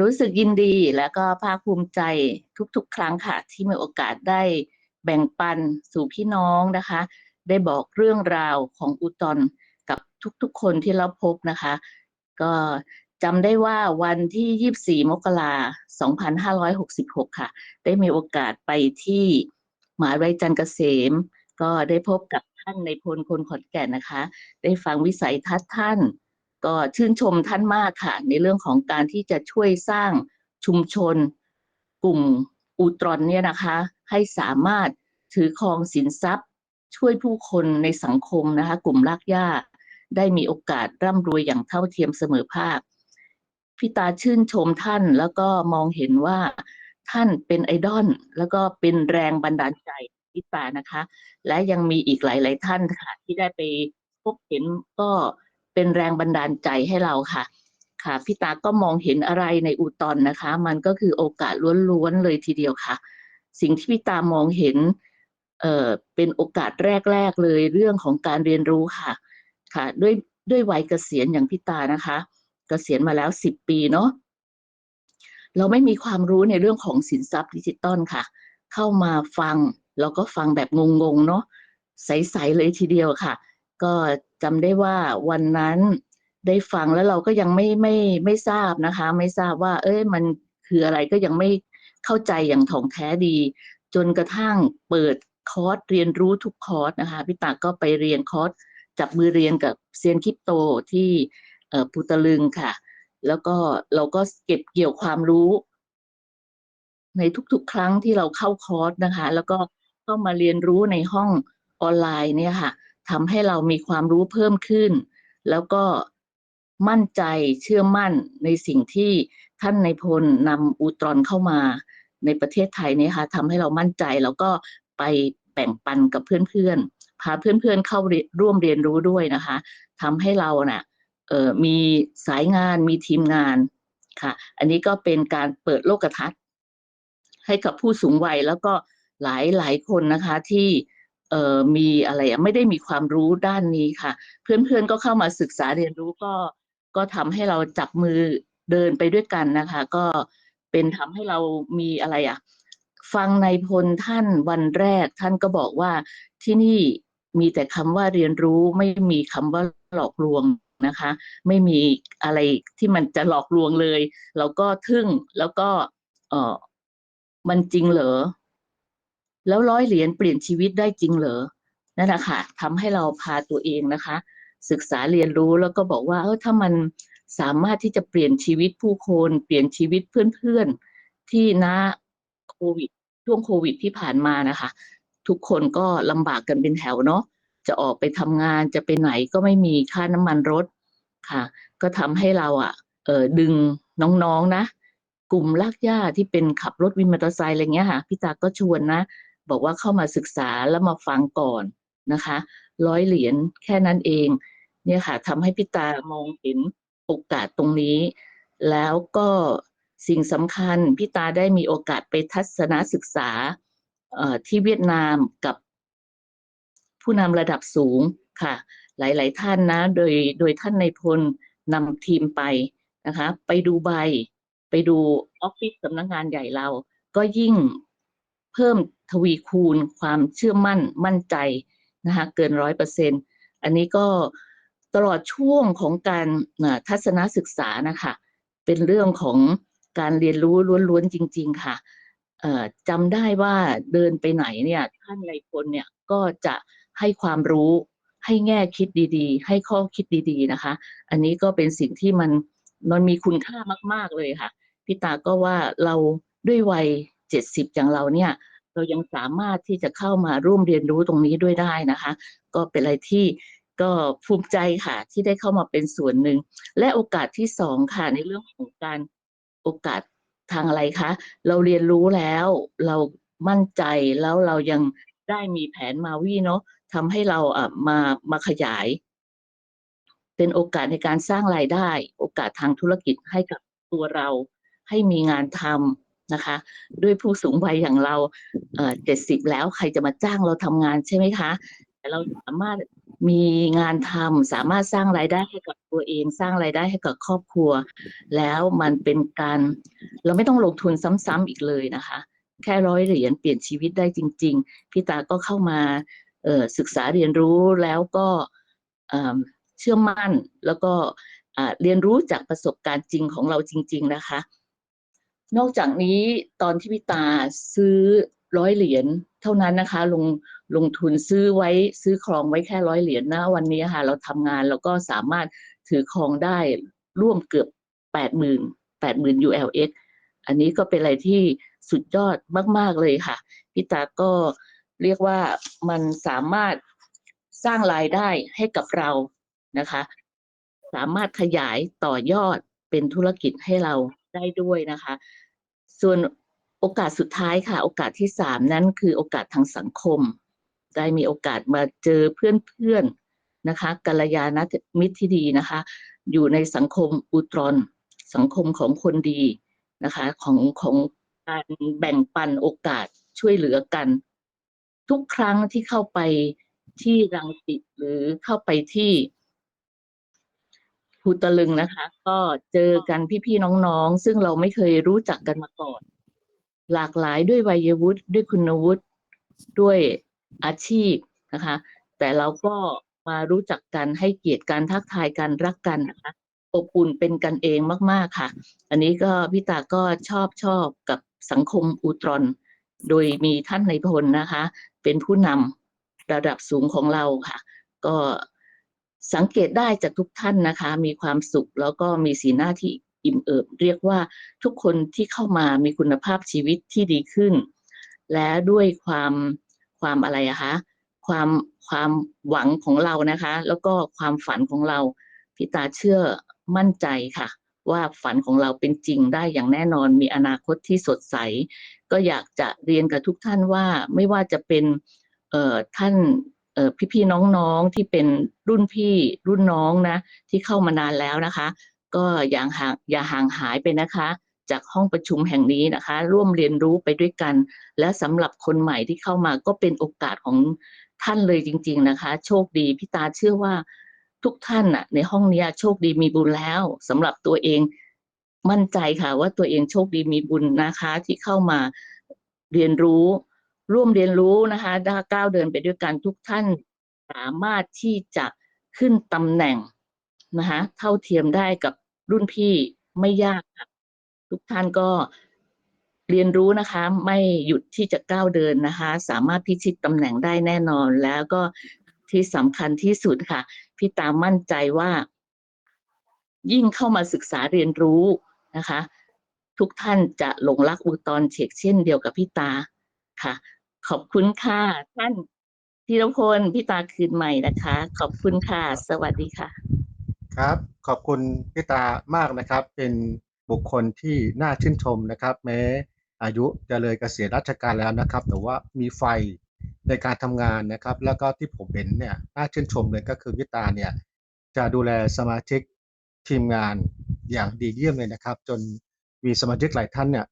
รู้สึกยินดีและก็ภาคภูมิใจทุกๆ ครั้งค่ะ ที่มีโอกาสได้แบ่งปันสู่พี่น้องนะคะ ได้บอกเรื่องราวของอุตอนกับทุกๆ คนที่เราพบนะคะ ก็จำได้ว่าวันที่ 24 มกราคม2566 ค่ะ ได้มีโอกาสไปที่มหาวิทยาลัยจันเกษม ก็ได้พบกับท่านในพลคนขอนแก่นนะคะ ได้ฟังวิสัยทัศน์ท่าน ก็ชื่นชมท่านมากค่ะ ในเรื่องของการที่จะช่วยสร้างชุมชน กลุ่มอูตรอนเนี่ยนะคะ ให้สามารถถือครองสินทรัพย์ ช่วยผู้คนในสังคมนะคะ กลุ่มลากย่าได้มีโอกาสร่ำรวยอย่างเท่าเทียมเสมอภาคพี่ตาชื่นชมท่านแล้วก็มองเห็นว่าท่านเป็นไอดอลแล้วก็เป็นแรงบันดาลใจพี่ตานะคะ และยังมีอีกหลาย ๆ ท่านค่ะที่ได้ไปพบเห็นก็ เป็นแรงบันดาลใจให้เราค่ะ ค่ะพี่ตาก็มองเห็นอะไรในอูตอนนะคะ มันก็คือโอกาสล้วนๆเลยทีเดียวค่ะ สิ่งที่พี่ตามองเห็นเอ่อเป็นโอกาสแรก ๆ เลยเรื่องของการเรียนรู้ค่ะ ค่ะ ด้วยด้วยวัยเกษียณอย่างพี่ตานะคะ เกษียณมาแล้วสิบปีเนาะเราไม่มีความรู้ในเรื่องของสินทรัพย์ดิจิตอลค่ะ เข้ามาฟังแล้วก็ฟังแบบงงๆเนาะใสๆเลยทีเดียวค่ะ ก็ จำได้ว่าวันนั้นได้ฟังแล้วเราก็ยังไม่ไม่ไม่ทราบนะคะ ไม่ทราบว่า เอ้ยมันคืออะไรก็ยังไม่เข้าใจอย่างถ่องแท้ดี จนกระทั่งเปิดคอร์สเรียนรู้ทุกคอร์สนะคะพี่ตาก็ไปเรียนคอร์สจับมือเรียนกับเซียนคริปโตที่เออปูตะลึงค่ะ แล้วก็เราก็เก็บเกี่ยวความรู้ ในทุกๆ ครั้งที่เราเข้าคอร์สนะคะ แล้วก็ต้องมาเรียนรู้ในห้องออนไลน์เนี่ยค่ะ ทำให้เรามีความรู้เพิ่มขึ้น แล้วก็มั่นใจเชื่อมั่นในสิ่งที่ท่านในพลนำอูตรอนเข้ามาในประเทศไทยเนี่ยค่ะทำให้เรามั่นใจแล้วก็ไปแบ่งปันกับเพื่อนๆ พาเพื่อนๆเข้าร่วมเรียนรู้ด้วยนะคะทำให้เราน่ะเอ่อมีสายงานมีทีมงานค่ะ อันนี้ก็เป็นการเปิดโลกทัศน์ ให้กับผู้สูงวัยแล้วก็หลายหลายคนนะคะที่ เอ่อมีอะไรอะไม่ได้มีความรู้ด้านนี้ค่ะ เพื่อนๆก็เข้ามาศึกษาเรียนรู้ก็ก็ทำให้เราจับมือเดินไปด้วยกันนะคะ ก็เป็นทำให้เรามีอะไรอะฟังในพลท่านวันแรกท่านก็บอกว่าที่นี่มีแต่คำว่าเรียนรู้ไม่มีคำว่าหลอกลวงนะคะ ไม่มีอะไรที่มันจะหลอกลวงเลย เราก็ทึ่งแล้วก็เออมันจริงเหรอ แล้วร้อยเหรียญเปลี่ยนชีวิตได้จริงเหรอนั่นแหละค่ะทำให้เราพาตัวเองนะคะ ศึกษาเรียนรู้แล้วก็บอกว่าเออถ้ามันสามารถที่จะเปลี่ยนชีวิตผู้คนเปลี่ยนชีวิตเพื่อนๆที่ณโควิดช่วงโควิดที่ผ่านมานะคะ ทุกคนก็ลำบากกันเป็นแถวเนาะจะออกไปทำงานจะไปไหนก็ไม่มีค่าน้ำมันรถค่ะ ก็ทำให้เราอะเออดึงน้องๆนะ กลุ่มลากย่าที่เป็นขับรถวินมอเตอร์ไซค์อะไรเงี้ยค่ะพี่ตาก็ชวนนะ บอกว่าเข้ามาศึกษาแล้วมาฟังก่อนนะคะร้อยเหรียญแค่นั้นเอง เนี่ยค่ะทำให้พี่ตามองเห็นโอกาสตรงนี้ แล้วก็สิ่งสำคัญพี่ตาได้มีโอกาสไปทัศนศึกษาที่เวียดนามกับผู้นำระดับสูงค่ะ หลาย ๆ ท่านนะ โดยโดยท่านในพลนำทีมไปนะคะ ไปดูใบ ไปดูออฟฟิศสำนักงานใหญ่เรา ก็ยิ่ง เพิ่มทวีคูณความเชื่อมั่นมั่นใจนะคะเกินร้อยเปอร์เซ็นอันนี้ก็ตลอดช่วงของการทัศนศึกษานะคะเป็นเรื่องของการเรียนรู้ล้วนๆจริง ๆ ค่ะจำได้ว่าเดินไปไหนเนี่ยท่านในพลเนี่ยก็จะให้ความรู้ให้แง่คิดดีๆ ให้ข้อคิดดีๆนะคะ อันนี้ก็เป็นสิ่งที่มันมันมีคุณค่ามาก ๆเลยค่ะพี่ตาก็ว่าเราด้วยวัยเจ็ดสิบอย่างเราเนี่ย เรายังสามารถที่จะเข้ามาร่วมเรียนรู้ตรงนี้ด้วยได้นะคะ ก็เป็นอะไรที่ก็ภูมิใจค่ะที่ได้เข้ามาเป็นส่วนหนึ่ง และโอกาสที่สองค่ะในเรื่องของการโอกาสทางอะไรคะ เราเรียนรู้แล้วเรามั่นใจแล้วเรายังได้มีแผนมาวี่เนาะทำให้เราอะมามาขยาย เป็นโอกาสในการสร้างรายได้ โอกาสทางธุรกิจให้กับตัวเรา ให้มีงานทำ นะคะ ด้วยผู้สูงวัยอย่างเราเจ็ดสิบแล้วใครจะมาจ้างเราทำงานใช่ไหมคะแต่เราสามารถมีงานทำสามารถสร้างรายได้ให้กับตัวเอง สร้างรายได้ให้กับครอบครัว แล้วมันเป็นการเราไม่ต้องลงทุนซ้ำๆอีกเลยนะคะ แค่ร้อยเหรียญเปลี่ยนชีวิตได้จริง ๆพี่ตาก็เข้ามาศึกษาเรียนรู้แล้วก็เชื่อมั่นแล้วก็เรียนรู้จากประสบการณ์จริงของเราจริง ๆ นะคะ นอกจากนี้ตอนที่พี่ตาซื้อร้อยเหรียญเท่านั้นนะคะ ลงลงทุนซื้อไว้ซื้อครองไว้แค่ร้อยเหรียญนะวันนี้ค่ะ เราทำงานแล้วก็สามารถถือครองได้ร่วมเกือบแปดหมื่นแปดหมื่น ULX อันนี้ก็เป็นอะไรที่สุดยอดมาก ๆ เลยค่ะพี่ตาก็เรียกว่ามันสามารถสร้างรายได้ให้กับเรานะคะ สามารถขยายต่อยอดเป็นธุรกิจให้เรา ได้ด้วยนะคะ ส่วนโอกาสสุดท้ายค่ะ โอกาสที่สามนั้นคือโอกาสทางสังคม ได้มีโอกาสมาเจอเพื่อนๆนะคะกัลยาณมิตรที่ดีนะคะ อยู่ในสังคมอุตรอนสังคมของคนดีนะคะของของการแบ่งปันโอกาสช่วยเหลือกัน ทุกครั้งที่เข้าไปที่รังสิตหรือเข้าไปที่ ภูตะลึงนะคะ ก็เจอกันพี่ๆน้องๆ ซึ่งเราไม่เคยรู้จักกันมาก่อน หลากหลายด้วยวัยวุฒิด้วยคุณวุฒิด้วยอาชีพนะคะ แต่เราก็มารู้จักกันให้เกียรติกันทักทายกันรักกันนะคะอบอุ่นเป็นกันเองมากๆค่ะ อันนี้ก็พี่ตาก็ชอบชอบกับสังคมอุตรอน โดยมีท่านในพลนะคะ เป็นผู้นำระดับสูงของเราค่ะ ก็ สังเกตได้จากทุกท่านนะคะ มีความสุขแล้วก็มีสีหน้าที่อิ่มเอิบ เรียกว่าทุกคนที่เข้ามามีคุณภาพชีวิตที่ดีขึ้น และด้วยความความอะไรอะคะความความหวังของเรานะคะ แล้วก็ความฝันของเราพี่ตาเชื่อมั่นใจค่ะ ว่าฝันของเราเป็นจริงได้อย่างแน่นอนมีอนาคตที่สดใส ก็อยากจะเรียนกับทุกท่านว่าไม่ว่าจะเป็นท่าน พี่ๆน้องๆที่เป็นรุ่นพี่รุ่นน้องนะ ที่เข้ามานานแล้วนะคะ ก็อย่าห่างอย่าห่างหายไปนะคะ จากห้องประชุมแห่งนี้นะคะ ร่วมเรียนรู้ไปด้วยกัน และสำหรับคนใหม่ที่เข้ามาก็เป็นโอกาสของท่านเลยจริง ๆนะคะ โชคดีพี่ตาเชื่อว่าทุกท่านน่ะในห้องนี้โชคดีมีบุญแล้วสำหรับตัวเองมั่นใจค่ะว่าตัวเองโชคดีมีบุญนะคะ ที่เข้ามาเรียนรู้ ร่วมเรียนรู้นะคะด้าก้าวเดินไปด้วยกันทุกท่านสามารถที่จะขึ้นตำแหน่งนะคะเท่าเทียมได้กับรุ่นพี่ไม่ยากค่ะทุกท่านก็เรียนรู้นะคะ ไม่หยุดที่จะก้าวเดินนะคะ สามารถพิชิตตำแหน่งได้แน่นอนแล้วก็ที่สำคัญที่สุดค่ะ พี่ตามมั่นใจว่า ยิ่งเข้ามาศึกษาเรียนรู้นะคะ ทุกท่านจะหลงรักอุตรเชกเช่นเดียวกับพี่ตาค่ะ ขอบคุณค่ะ ท่านธีรพลพี่ตาคืนใหม่นะคะ ขอบคุณค่ะ สวัสดีค่ะ ครับ ขอบคุณพี่ตามากนะครับ เป็นบุคคลที่น่าชื่นชมนะครับ แม้อายุจะเลยเกษียณราชการแล้วนะครับ แต่ว่ามีไฟในการทำงานนะครับ แล้วก็ที่ผมเห็นเนี่ยน่าชื่นชมเลยก็คือพี่ตาเนี่ยจะดูแลสมาชิกทีมงานอย่างดีเยี่ยมเลยนะครับ จนมีสมาชิกหลายท่านเนี่ย